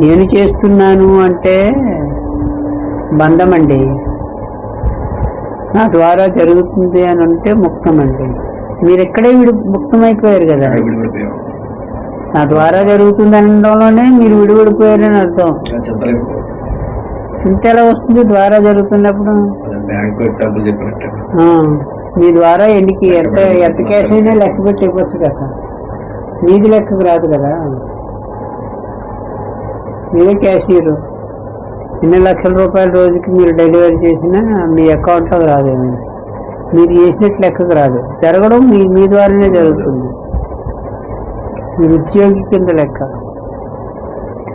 నేను చేస్తున్నాను అంటే బంధం అండి నా ద్వారా జరుగుతుంది అని అంటే ముక్తం అండి మీరు ఎక్కడే విడి ముక్తమైపోయారు కదా. నా ద్వారా జరుగుతుంది అనడంలోనే మీరు విడిపడిపోయారని అర్థం. ఇంత ఎలా వస్తుంది ద్వారా జరుగుతున్నప్పుడు? మీ ద్వారా ఎన్నికి ఎంత ఎంత క్యాష్ అయినా లెక్క పెట్టి ఇవ్వచ్చు కదా. మీది లెక్కకు రాదు కదా. మీరే క్యాషియర్. ఎన్ని లక్షల రూపాయల రోజుకి మీరు డెలివరీ చేసినా మీ అకౌంట్లోకి రాదేమి మీరు చేసినట్టు లెక్కకు రాదు. జరగడం మీ మీ ద్వారానే జరుగుతుంది. మీరు ఉద్యోగి కింద లెక్క.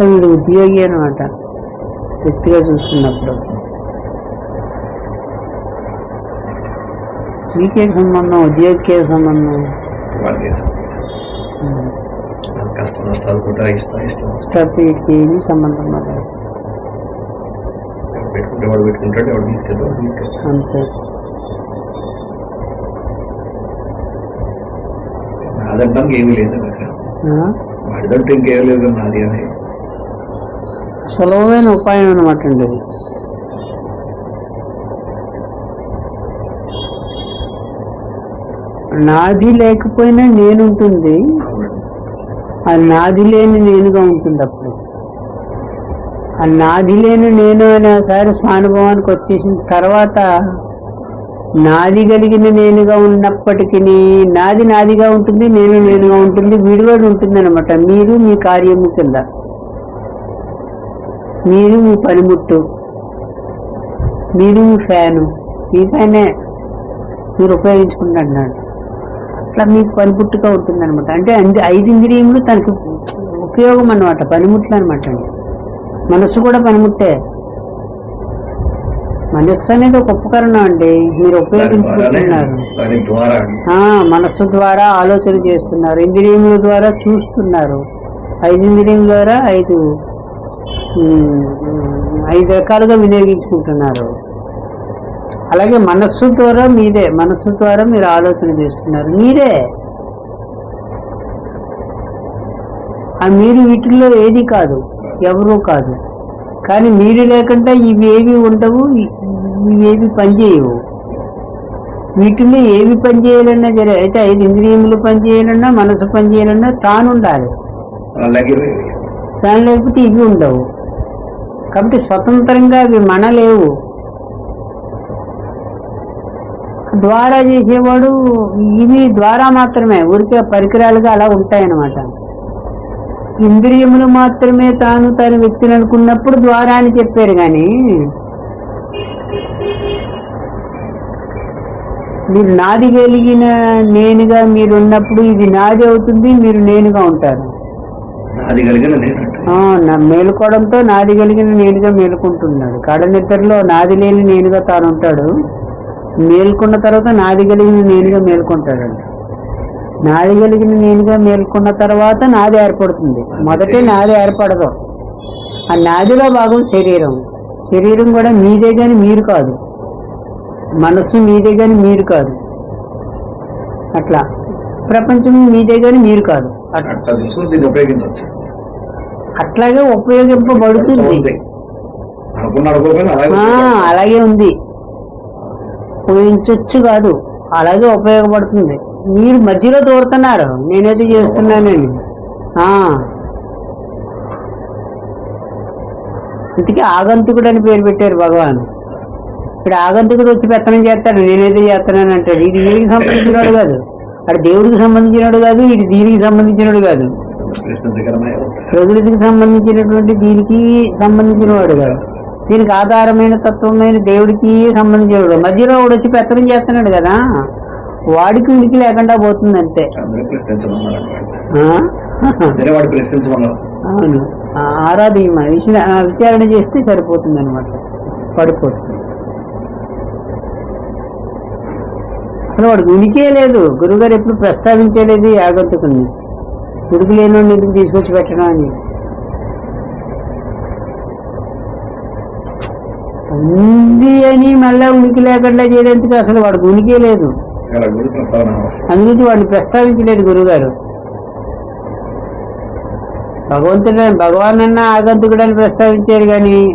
మీరు ఉద్యోగి అనమాట వ్యక్తిగా చూస్తున్నప్పుడు. మీకే సంబంధం ఉద్యోగికే సంబంధం. నష్టాలు కూడా ఏమీ సంబంధం పెట్టుకుంటే వాడు పెట్టుకుంటాడు తీసుకెళ్తాడు అంతే. నాదంటానికి ఏమీ లేదు అక్కడ? వాడిదంటే ఇంకేం లేదు కదా నాది అని. సులభమైన ఉపాయం అనమాట అండి నాది లేకపోయినా నేను ఉంటుంది ఆ నాది లేని నేనుగా ఉంటుంది అప్పుడు ఆ నాది లేని నేను అనేసారి స్వానుభవానికి వచ్చేసిన తర్వాత నాది కలిగిన నేనుగా ఉన్నప్పటికీ నాది నాదిగా ఉంటుంది నేను నేనుగా ఉంటుంది విడివడి ఉంటుంది అనమాట మీరు మీ కార్యము కింద. మీరు మీ పనిముట్టు. మీరు మీ ఫ్యాను. మీ ఫ్యానే మీరు ఉపయోగించుకుంటున్నాడు. అట్లా మీకు పనిముట్టుగా ఉంటుంది అనమాట అంటే ఐదు ఇంద్రియములు తనకు ఉపయోగం అనమాట పనిముట్లు అనమాట అండి. మనస్సు కూడా పనిముట్టే. మనస్సు అనేది ఒక ఉపకరణం అండి. మీరు ఉపయోగించుకుంటున్నారు. మనస్సు ద్వారా ఆలోచన చేస్తున్నారు. ఇంద్రియముల ద్వారా చూస్తున్నారు. ఐదు ఇంద్రియముల ద్వారా ఐదు ఐదు రకాలుగా వినియోగించుకుంటున్నారు. అలాగే మనస్సు ద్వారా మీదే మనస్సు ద్వారా మీరు ఆలోచన చేస్తున్నారు. మీరే. ఆ మీరు వీటిల్లో ఏది కాదు ఎవరూ కాదు. కానీ మీరు లేకుండా ఇవి ఏవి ఉండవు ఇ- ఇవి ఏవి పనిచేయవు. వీటిల్లో ఏవి పనిచేయాలన్నా సరే అయితే ఐదు ఇంద్రియములు పనిచేయాలన్నా మనసు పనిచేయాలన్నా తాను ఉండాలి. అలాగే. తాను లేకపోతే ఇవి ఉండవు. కాబట్టి స్వతంత్రంగా అవి మనలేవు ద్వారా చేసేవాడు ఇవి ద్వారా మాత్రమే ఊరికే పరికరాలుగా అలా ఉంటాయన్నమాట. ఇంద్రియములు మాత్రమే తాను తన వ్యక్తిని అనుకున్నప్పుడు ద్వారా అని చెప్పారు కానీ మీరు నాది కలిగిన నేనుగా మీరు ఉన్నప్పుడు ఇది నాది అవుతుంది మీరు నేనుగా ఉంటారు. నాది కలిగిన మేలుకోవడంతో నాది కలిగిన నేనుగా మేలుకుంటున్నాడు. కడ నిద్రలో నాది లేని నేనుగా తాను ఉంటాడు. మేల్కొన్న తర్వాత నాది కలిగిన నేనుగా మేల్కొంటాడు నాది కలిగిన నేనుగా మేల్కొన్న తర్వాత నాది ఏర్పడుతుంది. మొదటే నాది ఏర్పడదు. ఆ నాదిలో భాగం శరీరం. శరీరం కూడా మీదే కానీ మీరు కాదు. మనస్సు మీదే కానీ మీరు కాదు. అట్లా. ప్రపంచం మీదే కానీ మీరు కాదు. అట్లాగే ఉపయోగింపబడుతుంది. అలాగే ఉంది. ఉపయోగించవచ్చు కాదు. అలాగే ఉపయోగపడుతుంది. మీరు మధ్యలో దూరుతున్నారు. నేనేది చేస్తున్నానని ఆ. ఇంతకీ ఆగంతుకుడు అని పేరు పెట్టారు భగవాన్. ఇక్కడ ఆగంతుకుడు వచ్చి పెత్తనం చేస్తాడు. నేనేదో చేస్తున్నాను అంటాడు. ఇది దీనికి సంబంధించినవాడు కాదు. అక్కడ దేవుడికి సంబంధించినవాడు కాదు. ఇది దీనికి సంబంధించినవాడు కాదు. ప్రకృతికి సంబంధించినటువంటి దీనికి సంబంధించిన వాడు కాదు. దీనికి ఆధారమైన తత్వమైన దేవుడికి సంబంధించిన వాడు. మధ్యలో వాడు వచ్చి పెత్తనం చేస్తున్నాడు కదా. వాడికి ఉనికి లేకుండా పోతుంది అంతే. అవును. ఆరాధన విచారణ చేస్తే సరిపోతుంది అనమాట పడిపోతుంది. అసలు వాడికి ఉనికే లేదు. గురుగారు ఎప్పుడు ప్రస్తావించలేదు ఈ ఆగంతుకుని. ఉడికి లేని ఎందుకు తీసుకొచ్చి పెట్టడం అని. ఉంది అని మళ్ళా ఉనికి లేకుండా చేయడానికి అసలు వాడికి ఉనికే లేదు. అందుకని వాడిని ప్రస్తావించలేదు గురుగారు. భగవంతుడు భగవాన్ అన్న ఆగంతుకుడు అని ప్రస్తావించారు కానీ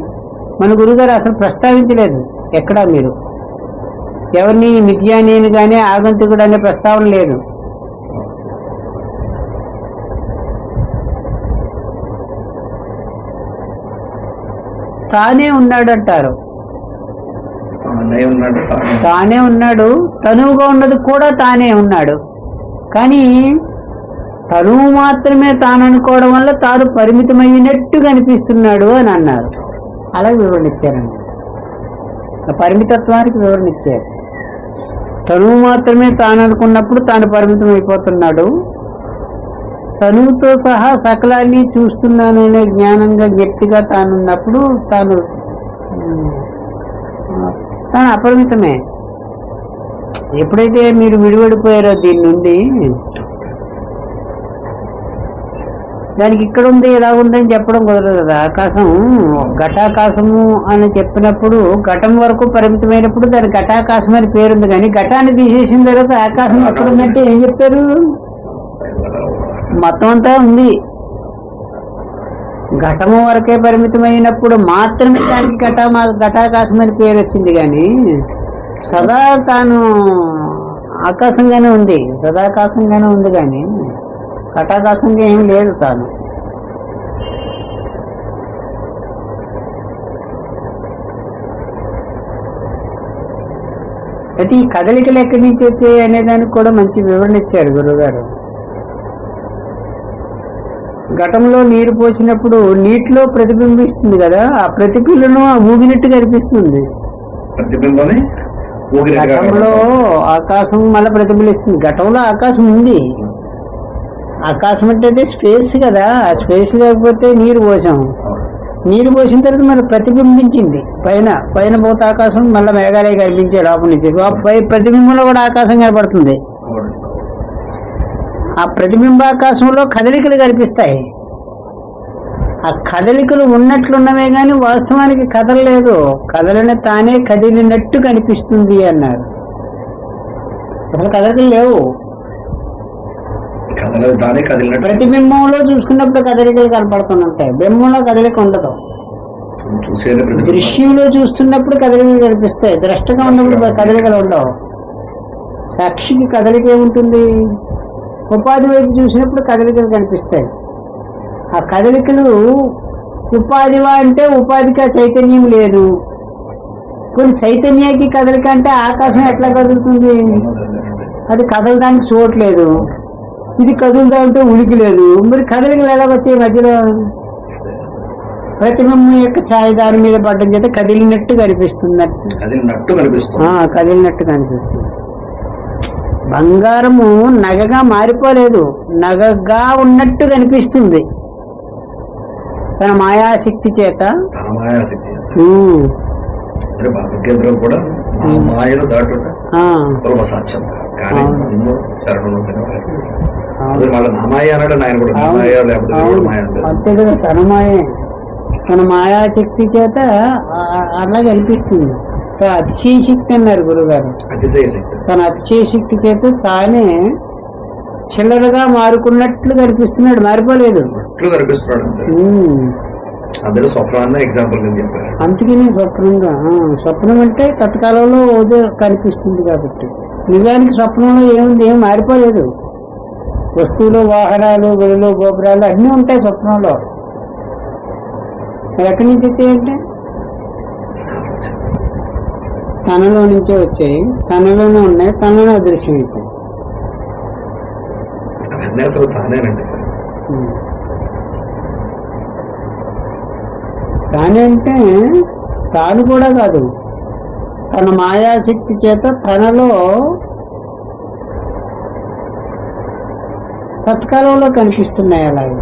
మన గురుగారు అసలు ప్రస్తావించలేదు. ఎక్కడా మీరు? ఎవరిని? మిథ్యా నేను కానీ ఆగంతుకుడు అనే ప్రస్తావన లేదు. తానే ఉన్నాడంటారు. తానే ఉన్నాడు. తనువుగా ఉన్నది కూడా తానే ఉన్నాడు. కానీ తనువు మాత్రమే తాను అనుకోవడం వల్ల తాను పరిమితమైనట్టు కనిపిస్తున్నాడు అని అన్నారు. అలాగే వివరణ ఇచ్చారండి. పరిమితత్వానికి వివరణ ఇచ్చారు. తనువు మాత్రమే తాను అనుకున్నప్పుడు తాను పరిమితం అయిపోతున్నాడు తనువుతో సహా సకలాన్ని చూస్తున్నాననే జ్ఞానంగా గట్టిగా తానున్నప్పుడు తాను ఉమ్, అపరిమితమే. ఎప్పుడైతే మీరు విడివడిపోయారో దీని నుండి దానికి ఇక్కడ ఉంది ఇలా ఉంది అని చెప్పడం కుదరదు కదా. ఆకాశం ఘటాకాశము అని చెప్పినప్పుడు ఘటం వరకు పరిమితమైనప్పుడు దాని ఘటాకాశం అని పేరుంది కానీ ఘటాన్ని తీసేసిన తర్వాత ఆకాశం ఎక్కడ ఉందంటే ఏం చెప్తారు? మొత్తం అంతా ఉంది. ఘటము వరకే పరిమితమైనప్పుడు మాత్రమే దానికి ఘట ఘటాకాశం అని పేరు వచ్చింది కానీ సదా తాను ఆకాశంగానే ఉంది సదాకాశంగానే ఉంది కానీ ఘటాకాశంగా ఏం లేదు తాను. అయితే ఈ కదలికలు ఎక్కడి నుంచి వచ్చాయి అనే దానికి కూడా మంచి వివరణ ఇచ్చారు గురువుగారు. ఘటంలో నీరు పోసినప్పుడు నీటిలో ప్రతిబింబిస్తుంది కదా ఆ ప్రతిబింబను ఆ ఊగినట్టు కనిపిస్తుంది ప్రతిబింబమే ఘటంలో ఆకాశం మళ్ళీ ప్రతిబింబిస్తుంది. ఘటంలో ఆకాశం ఉంది. ఆకాశం అంటే స్పేస్ కదా ఆ స్పేస్ లేకపోతే నీరు పోసాం. నీరు పోసిన తర్వాత మరి ప్రతిబింబించింది. పైన పైన పోతే ఆకాశం మళ్ళీ మేఘాలయ కనిపించే లోపల నుంచి. ప్రతిబింబంలో కూడా ఆకాశం కనపడుతుంది. ఆ ప్రతిబింబాకాశంలో కదలికలు కనిపిస్తాయి. ఆ కదలికలు ఉన్నట్లున్నవే కానీ వాస్తవానికి కదలలేదు. కదలని తానే కదిలినట్టు కనిపిస్తుంది అన్నారు. అసలు కదలికలు లేవు. ప్రతిబింబంలో చూసుకున్నప్పుడు కదలికలు కనపడుతుంటాయి బింబంలో కదలిక ఉండదు. దృశ్యంలో చూస్తున్నప్పుడు కదలికలు కనిపిస్తాయి. ద్రష్టగా ఉన్నప్పుడు కదలికలు ఉండవు. సాక్షికి కదలిక ఏముంటుంది ఉపాధి వైపు చూసినప్పుడు కదలికలు కనిపిస్తాయి. ఆ కదలికలు ఉపాధివా అంటే ఉపాధికి చైతన్యం లేదు. కొన్ని చైతన్యానికి కదలిక అంటే ఆకాశం ఎట్లా కదులుతుంది? అది కదలడానికి చూడట్లేదు ఇది కదులుతా ఉంటే ఉనికి లేదు. మరి కదలికలు ఎలాగొచ్చాయి మధ్యలో? ప్రతిబింబం యొక్క ఛాయ దాని మీద పడ్డం చేత కదిలినట్టు కనిపిస్తుంది. కదిలినట్టు కనిపిస్తుంది. కదిలినట్టు కనిపిస్తుంది. బంగారము నగగా మారిపోలేదు. నగగా ఉన్నట్టు కనిపిస్తుంది. తన మాయాశక్తి చేత. తన మాయ. అంతే కదా తన మాయే. తన మాయాశక్తి చేత అలా కనిపిస్తుంది. అతిశయ శక్తి అన్నారు గురుగారు. తన అతిశయ శక్తి చేత తానే చిల్లరగా మారుకున్నట్లు కనిపిస్తున్నాడు మారిపోలేదు. అందులో స్వప్నాన్ని ఎగ్జాంపుల్ చెప్పాను. అందుకని స్వప్నంగా స్వప్నం అంటే తత్కాలంలో ఉదయం కనిపిస్తుంది కాబట్టి. నిజానికి స్వప్నంలో ఏముంది ఏం మారిపోలేదు. వస్తువులు వాహనాలు గదులు గోపురాలు అన్నీ ఉంటాయి స్వప్నంలో. మరి ఎక్కడి నుంచి వచ్చాయంటే? తనలో నుంచే వచ్చాయి. తనలోనే ఉన్నాయి. తనలోనే అదృశ్యం అయిపోయి అవన్నీ అసలు తానేనండి. తానే అంటే తాను కూడా కాదు. తన మాయాశక్తి చేత తనలో తత్కాలంలో కనిపిస్తున్నాయి అలాగే.